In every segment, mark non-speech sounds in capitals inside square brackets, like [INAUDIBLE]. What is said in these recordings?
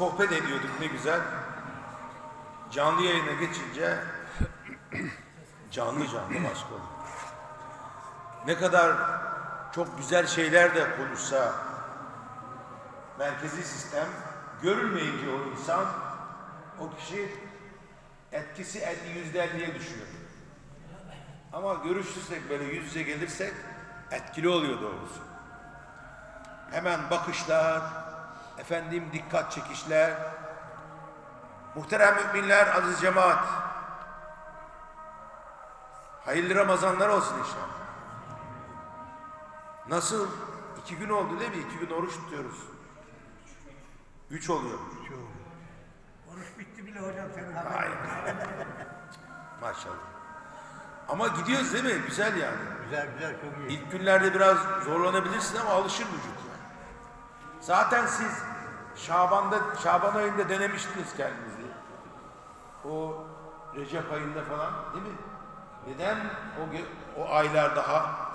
sohbet ediyorduk ne güzel. Canlı yayına geçince canlı canlı başka oluyor. Ne kadar çok güzel şeyler de konuşsa merkezi sistem görülmeyince o insan o kişi etkisi 50 yüzde elliye düşüyor. Ama görüşürsek böyle yüz yüze gelirsek etkili oluyor doğrusu. Hemen bakışlar, efendim dikkat çekişler. Muhterem müminler, aziz cemaat. Hayırlı Ramazanlar olsun inşallah. Nasıl? İki gün oldu değil mi? İki gün oruç tutuyoruz. Üç oluyor. Oruç bitti bile hocam senin haberin. [LAUGHS] Maşallah. Ama gidiyoruz değil mi? Güzel yani. Güzel güzel çok iyi. İlk günlerde biraz zorlanabilirsin ama alışır vücut yani. Zaten siz Şaban'da, Şaban ayında denemiştiniz kendinizi. O Recep ayında falan değil mi? Neden o, o aylar daha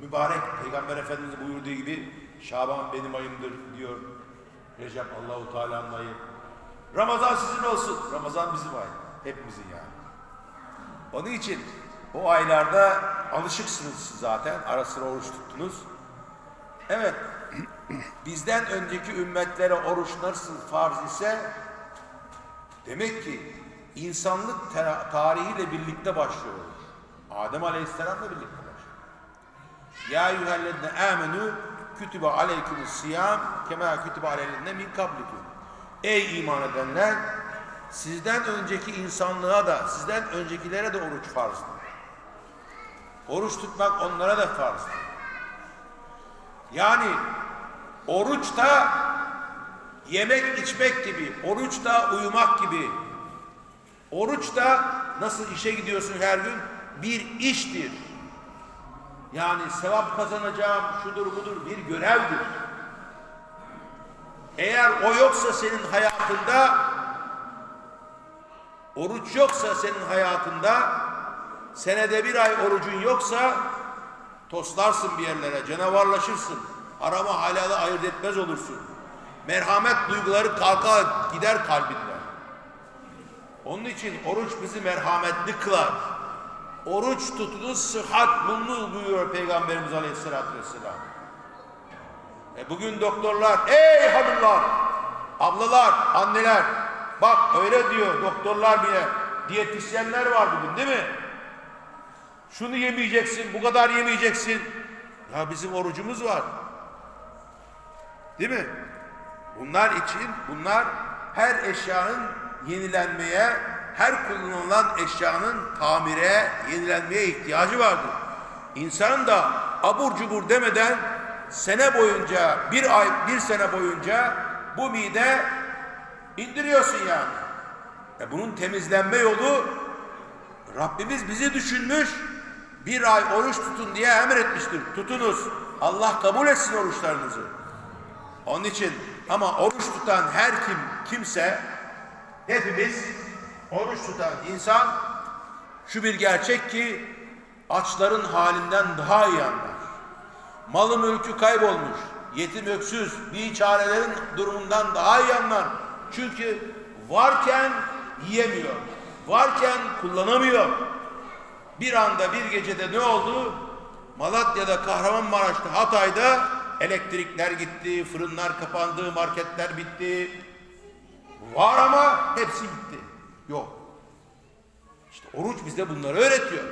mübarek Peygamber Efendimiz buyurduğu gibi Şaban benim ayımdır diyor. Recep Allahu Teala'nın ayı. Ramazan sizin olsun. Ramazan bizim ay. Hepimizin yani. Onun için o aylarda alışıksınız zaten. Ara sıra oruç tuttunuz. Evet. Bizden önceki ümmetlere oruç nasıl farz ise demek ki insanlık ta- tarihiyle birlikte başlıyor. Adem Aleyhisselam'la birlikte başlıyor. Ya eyyühellezine amenu kütübe aleykümüs siyam kema kütübe aleyhine min kablikum. Ey iman edenler sizden önceki insanlığa da sizden öncekilere de oruç farzdır. Oruç tutmak onlara da farzdır. Yani oruç da yemek içmek gibi, oruç da uyumak gibi. Oruç da nasıl işe gidiyorsun her gün? Bir iştir. Yani sevap kazanacağım, şudur budur bir görevdir. Eğer o yoksa senin hayatında, oruç yoksa senin hayatında, senede bir ay orucun yoksa, toslarsın bir yerlere, canavarlaşırsın. Arama halalı ayırt etmez olursun. Merhamet duyguları kalkar gider kalbinden. Onun için oruç bizi merhametli kılar. Oruç tutunuz sıhhat bulunuz buyuruyor Peygamberimiz Aleyhisselatü Vesselam. E bugün doktorlar, ey hanımlar, ablalar, anneler, bak öyle diyor doktorlar bile, diyetisyenler var bugün değil mi? Şunu yemeyeceksin, bu kadar yemeyeceksin. Ya bizim orucumuz var. Değil mi? Bunlar için, bunlar her eşyanın yenilenmeye, her kullanılan eşyanın tamire, yenilenmeye ihtiyacı vardır. İnsan da abur cubur demeden sene boyunca, bir ay, bir sene boyunca bu mide indiriyorsun yani. E bunun temizlenme yolu Rabbimiz bizi düşünmüş, bir ay oruç tutun diye emretmiştir. Tutunuz. Allah kabul etsin oruçlarınızı. Onun için ama oruç tutan her kim kimse hepimiz oruç tutan insan şu bir gerçek ki açların halinden daha iyi anlar. Malı mülkü kaybolmuş, yetim öksüz, bir çarelerin durumundan daha iyi anlar. Çünkü varken yiyemiyor, varken kullanamıyor. Bir anda bir gecede ne oldu? Malatya'da, Kahramanmaraş'ta, Hatay'da elektrikler gitti, fırınlar kapandı, marketler bitti. Var ama hepsi gitti. Yok. İşte oruç bize bunları öğretiyor.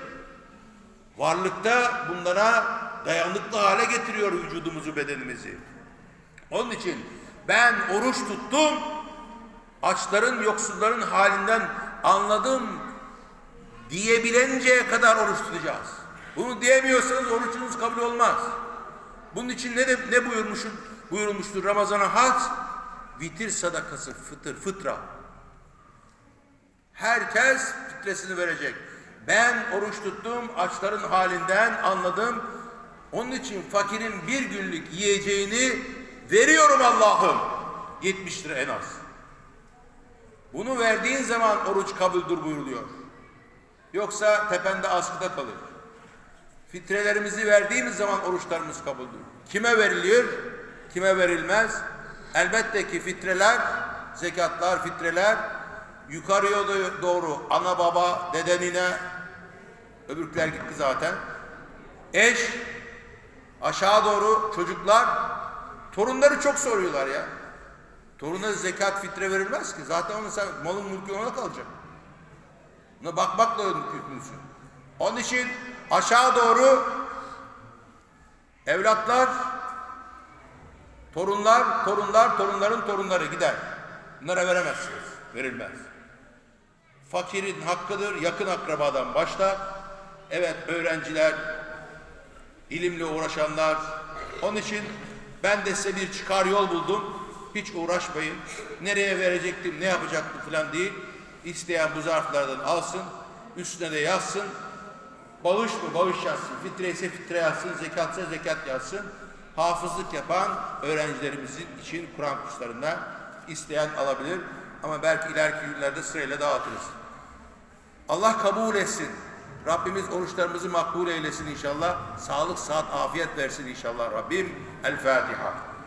Varlıkta bunlara dayanıklı hale getiriyor vücudumuzu, bedenimizi. Onun için ben oruç tuttum, açların, yoksulların halinden anladım diyebilinceye kadar oruç tutacağız. Bunu diyemiyorsanız orucunuz kabul olmaz. Bunun için ne de, ne buyurmuşun, buyurulmuştur Ramazan'a hac, vitir sadakası, fıtır, fıtra. Herkes fitresini verecek. Ben oruç tuttum, açların halinden anladım. Onun için fakirin bir günlük yiyeceğini veriyorum Allah'ım. 70 lira en az. Bunu verdiğin zaman oruç kabuldür buyuruluyor. Yoksa tepende askıda kalır. Fitrelerimizi verdiğimiz zaman oruçlarımız kabuldür. Kime veriliyor? Kime verilmez? Elbette ki fitreler zekatlar, fitreler yukarıya do- doğru ana baba, dede nine öbürküler gitti zaten. Eş aşağı doğru çocuklar torunları çok soruyorlar ya. Toruna zekat fitre verilmez ki. Zaten onun sen malın mülkü ona kalacak. Buna bakmakla hükmüsün. Onun için aşağı doğru evlatlar, torunlar, torunlar, torunların torunları gider. Bunlara veremezsiniz. Verilmez. Fakirin hakkıdır. Yakın akrabadan başlar. Evet öğrenciler, ilimle uğraşanlar. Onun için ben de size bir çıkar yol buldum. Hiç uğraşmayın. Nereye verecektim, ne yapacaktım falan değil. İsteyen bu zarflardan alsın. Üstüne de yazsın. Bağış mı bağış yazsın. Fitre ise fitre yazsın. Zekatsa zekat yazsın. Hafızlık yapan öğrencilerimizin için Kur'an kurslarında isteyen alabilir. Ama belki ileriki günlerde sırayla dağıtırız. Allah kabul etsin. Rabbimiz oruçlarımızı makbul eylesin inşallah. Sağlık, sıhhat, afiyet versin inşallah Rabbim. El Fatiha.